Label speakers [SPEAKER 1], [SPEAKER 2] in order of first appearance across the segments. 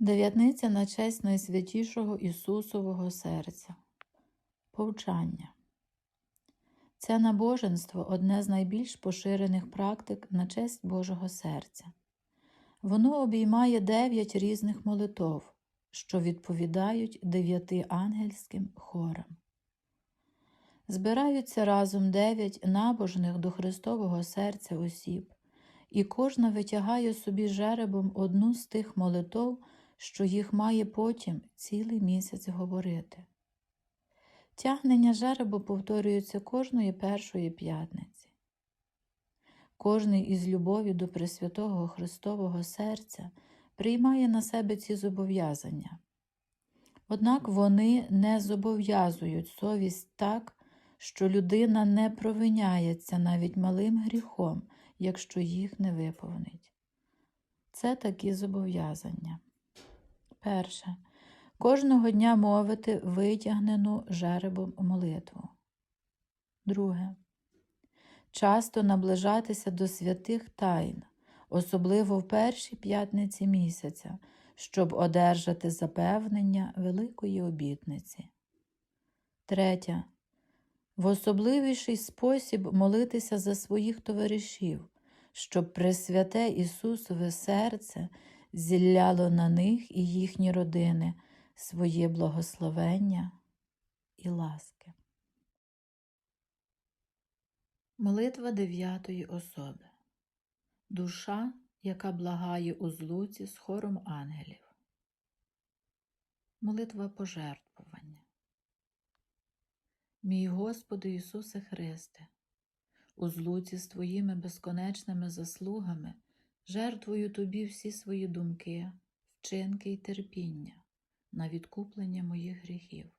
[SPEAKER 1] Дев'ятниця на честь Найсвятішого Ісусового серця. Повчання. Це набоженство одне з найбільш поширених практик на честь Божого серця. Воно обіймає дев'ять різних молитов, що відповідають дев'яти ангельським хорам. Збираються разом дев'ять набожних до Христового серця осіб, і кожна витягає собі жеребом одну з тих молитов, що їх має потім цілий місяць говорити. Тягнення жеребу повторюється кожної першої п'ятниці. Кожний із любові до Пресвятого Христового серця приймає на себе ці зобов'язання. Однак вони не зобов'язують совість так, що людина не провиняється навіть малим гріхом, якщо їх не виповнить. Це такі зобов'язання. Перше. Кожного дня мовити витягнену жеребом молитву. Друге. Часто наближатися до святих тайн, особливо в першій п'ятниці місяця, щоб одержати запевнення великої обітниці. Третє. В особливіший спосіб молитися за своїх товаришів, щоб Пресвяте Ісусове серце зілляло на них і їхні родини своє благословення і ласки. Молитва дев'ятої особи. Душа, яка благає у злуці з хором ангелів. Молитва пожертвування. Мій Господи Ісусе Христе, у злуці з Твоїми безконечними заслугами жертвую Тобі всі свої думки, вчинки й терпіння на відкуплення моїх гріхів,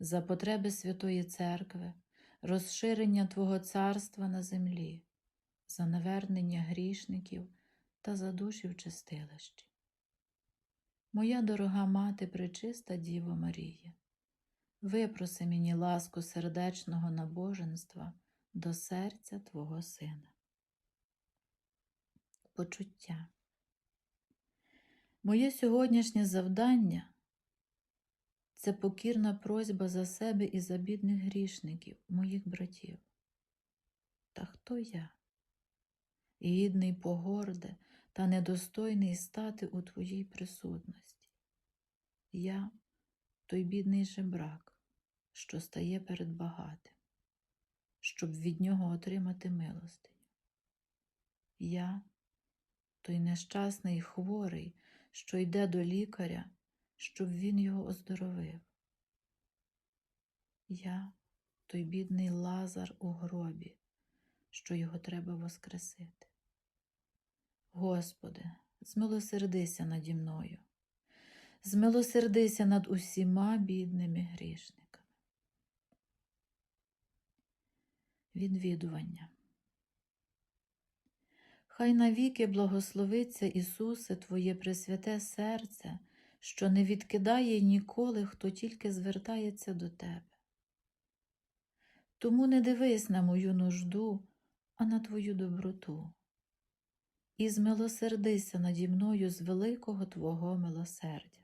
[SPEAKER 1] за потреби Святої Церкви, розширення Твого царства на землі, за навернення грішників та за душі в чистилищі. Моя дорога мати, пречиста Діво Марія, випроси мені ласку сердечного набоженства до серця Твого Сина. Почуття. Моє сьогоднішнє завдання це покірна просьба за себе і за бідних грішників, моїх братів. Та хто я? Гідний погорде та недостойний стати у Твоїй присутності. Я той бідний жебрак, що стає перед багатим, щоб від нього отримати милостиню. Я той нещасний хворий, що йде до лікаря, щоб він його оздоровив. Я той бідний лазар у гробі, що його треба воскресити. Господи, змилосердися наді мною, змилосердися над усіма бідними грішниками. Відвідування. Хай навіки благословиться Ісусе Твоє Пресвяте серце, що не відкидає ніколи, хто тільки звертається до Тебе. Тому не дивись на мою нужду, а на Твою доброту. І змилосердися наді мною з великого Твого милосердя.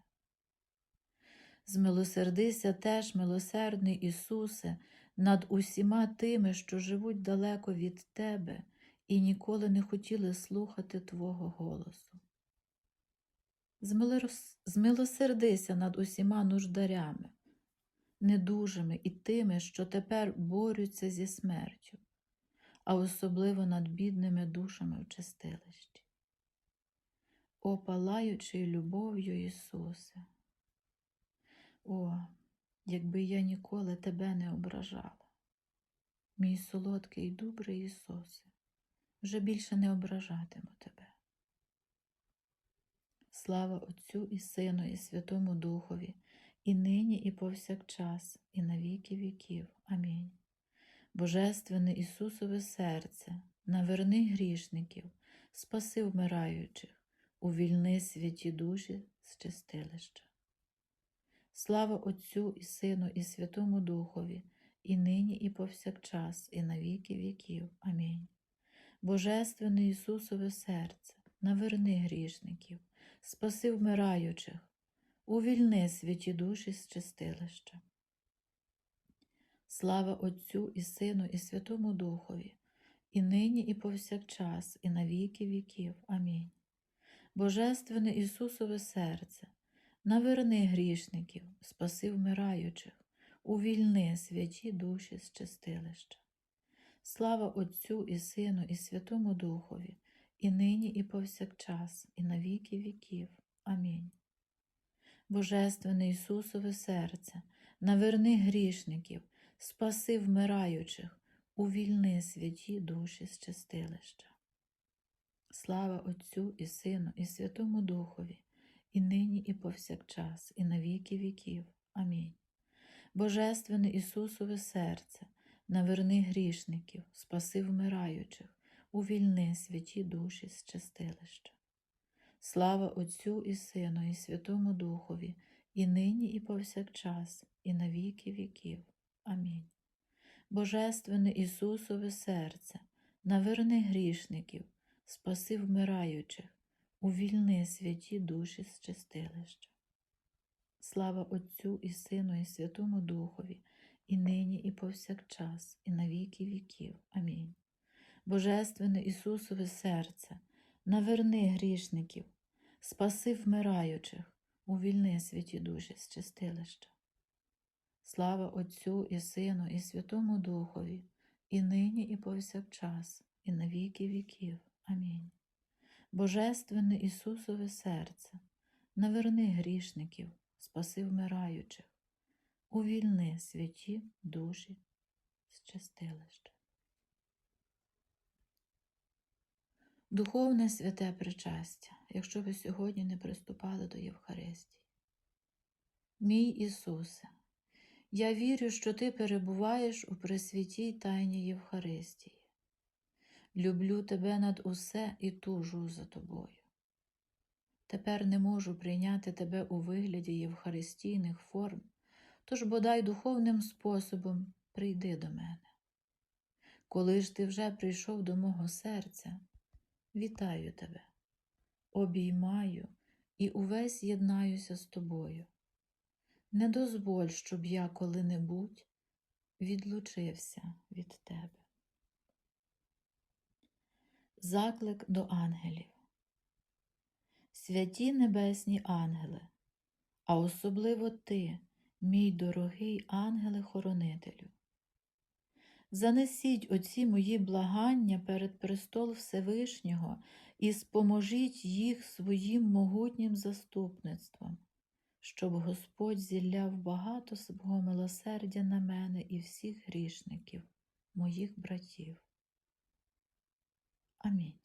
[SPEAKER 1] Змилосердися теж, милосердний Ісусе, над усіма тими, що живуть далеко від Тебе і ніколи не хотіли слухати Твого голосу. Змилосердися над усіма нуждарями, недужими і тими, що тепер борються зі смертю, а особливо над бідними душами в чистилищі. О, палаючий любов'ю Ісусе! О, якби я ніколи Тебе не ображала, мій солодкий і добрий Ісусе! Вже більше не ображатиму тебе. Слава Отцю і Сину, і Святому Духові, і нині, і повсякчас, і на віки віків. Амінь. Божественне Ісусове серце, наверни грішників, спаси вмираючих, увільни святі душі з чистилища. Слава Отцю і Сину, і Святому Духові, і нині, і повсякчас, і на віки віків. Амінь. Божественне Ісусове серце, наверни грішників, спаси вмираючих, увільни святі душі з чистилища. Слава Отцю і Сину, і Святому Духові, і нині, і повсякчас, і на віки віків. Амінь. Божественне Ісусове серце, наверни грішників, спаси вмираючих, увільни святі душі з чистилища. Слава Отцю і Сину, і Святому Духові, і нині, і повсякчас, і на віки віків. Амінь. Божественне Ісусове серце, наверни грішників, спаси вмираючих, увільни святі душі з чистилища. Слава Отцю і Сину, і Святому Духові, і нині, і повсякчас, і на віки віків. Амінь. Божественне Ісусове серце, наверни грішників, спаси вмираючих, увільни святі душі з чистилища. Слава Отцю і Сину, і Святому Духові, і нині, і повсякчас, і на віки віків. Амінь. Божественне Ісусове серце, наверни грішників, спаси вмираючих, увільни святі душі з чистилища. Слава Отцю і Сину, і Святому Духові, і нині, і повсякчас, і на віки віків. Амінь. Божественне Ісусове серце, наверни грішників, спаси вмираючих, увільни святі душі з чистилища. Слава Отцю і Сину, і Святому Духові, і нині, і повсякчас, і на віки віків. Амінь. Божественне Ісусове серце, наверни грішників, спаси вмираючих, увільни святі душі з чистилища. Духовне святе причастя, якщо ви сьогодні не приступали до Євхаристії. Мій Ісусе, я вірю, що Ти перебуваєш у пресвятій тайні Євхаристії. Люблю Тебе над усе і тужу за Тобою. Тепер не можу прийняти Тебе у вигляді євхаристійних форм, тож бодай духовним способом прийди до мене. Коли ж ти вже прийшов до мого серця, вітаю тебе, обіймаю і увесь єднаюся з тобою. Не дозволь, щоб я коли-небудь відлучився від тебе. Заклик до ангелів. Святі небесні ангели, а особливо ти, мій дорогий ангеле-хоронителю. Занесіть оці мої благання перед престол Всевишнього і споможіть їх своїм могутнім заступництвом, щоб Господь зілляв багато свого милосердя на мене і всіх грішників, моїх братів. Амінь.